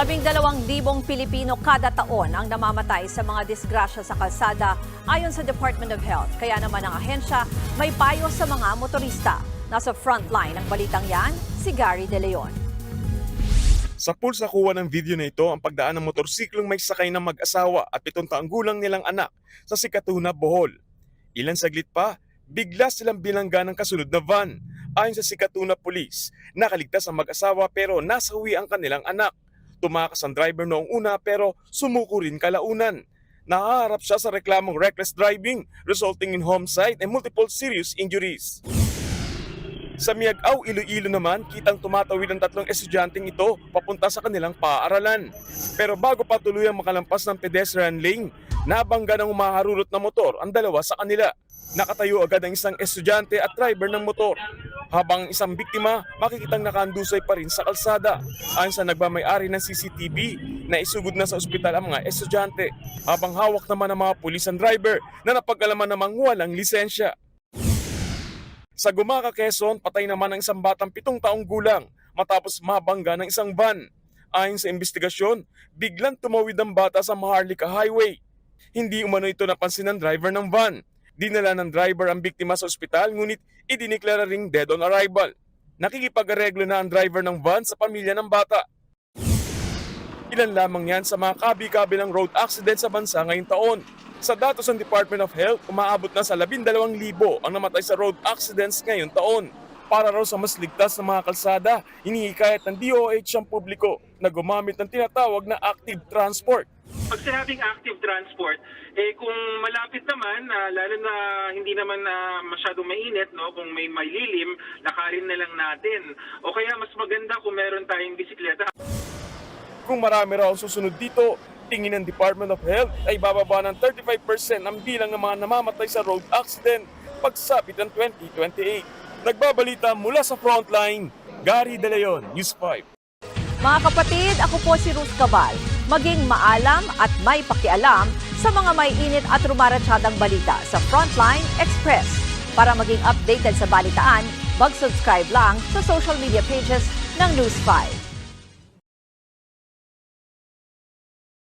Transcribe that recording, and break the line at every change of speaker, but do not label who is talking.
Labing dalawang libong Pilipino kada taon ang namamatay sa mga disgrasya sa kalsada ayon sa Department of Health. Kaya naman ang ahensya may payo sa mga motorista. Nasa frontline ng balitang yan, si Gary De Leon.
Sa pulsa kuha ng video na ito ang pagdaan ng motorsiklong may sakay ng mag-asawa at pitong taong gulang nilang anak sa Sikatuna, Bohol. Ilan saglit pa, bigla silang bilangga ng kasunod na van. Ayon sa Sikatuna Police, nakaligtas ang mag-asawa pero nasawi ang kanilang anak. Tumakas ang driver noong una pero sumuko rin kalaunan. Nakaharap siya sa reklamong reckless driving resulting in homicide and multiple serious injuries. Sa Miagaw, Iloilo naman, kitang tumatawid ang tatlong estudyanteng ito papunta sa kanilang paaralan. Pero bago pa tuluyang makalampas ng pedestrian lane, nabangga ng umaharurot na motor ang dalawa sa kanila. Nakatayo agad ang isang estudyante at driver ng motor. Habang ang isang biktima, makikitang nakandusay pa rin sa kalsada. Ayon sa nagmamayari ng CCTV, na isugod na sa ospital ang mga estudyante. Habang hawak naman ng mga pulis ang driver na napag-alaman namang walang lisensya. Sa Gumaca, Quezon, patay naman ang isang batang pitong taong gulang matapos mabangga ng isang van. Ayon sa investigasyon, biglang tumawid ang bata sa Maharlika Highway. Hindi umano ito napansin ng driver ng van. Dinala ng driver ang biktima sa ospital ngunit idiniklara ring dead on arrival. Nakikipag-areglo na ang driver ng van sa pamilya ng bata. Ilan lamang yan sa mga kabi-kabilang road accident sa bansa ngayong taon. Sa datos ng Department of Health, umaabot na sa 12,000 ang namatay sa road accidents ngayong taon. Para raw sa mas ligtas na mga kalsada, hinihikayat ng DOH ang publiko na gumamit ng tinatawag na active transport.
Pag sinabing active transport, eh kung malapit naman, ah, lalo na hindi naman na masyadong mainit, no, kung may malilim, lakarin na lang natin. O kaya mas maganda kung meron tayong bisikleta.
Kung marami raw susunod dito, tingin ng Department of Health ay bababa ng 35% ang bilang ng mga namamatay sa road accident pagsapit ng 2028. Nagbabalita mula sa frontline, Gary De Leon, News 5.
Mga kapatid, ako po si Ruth Cabal. Maging maalam at may pakialam sa mga may init at rumaratsyadang balita sa Frontline Express. Para maging updated sa balitaan, mag-subscribe lang sa social media pages ng News 5.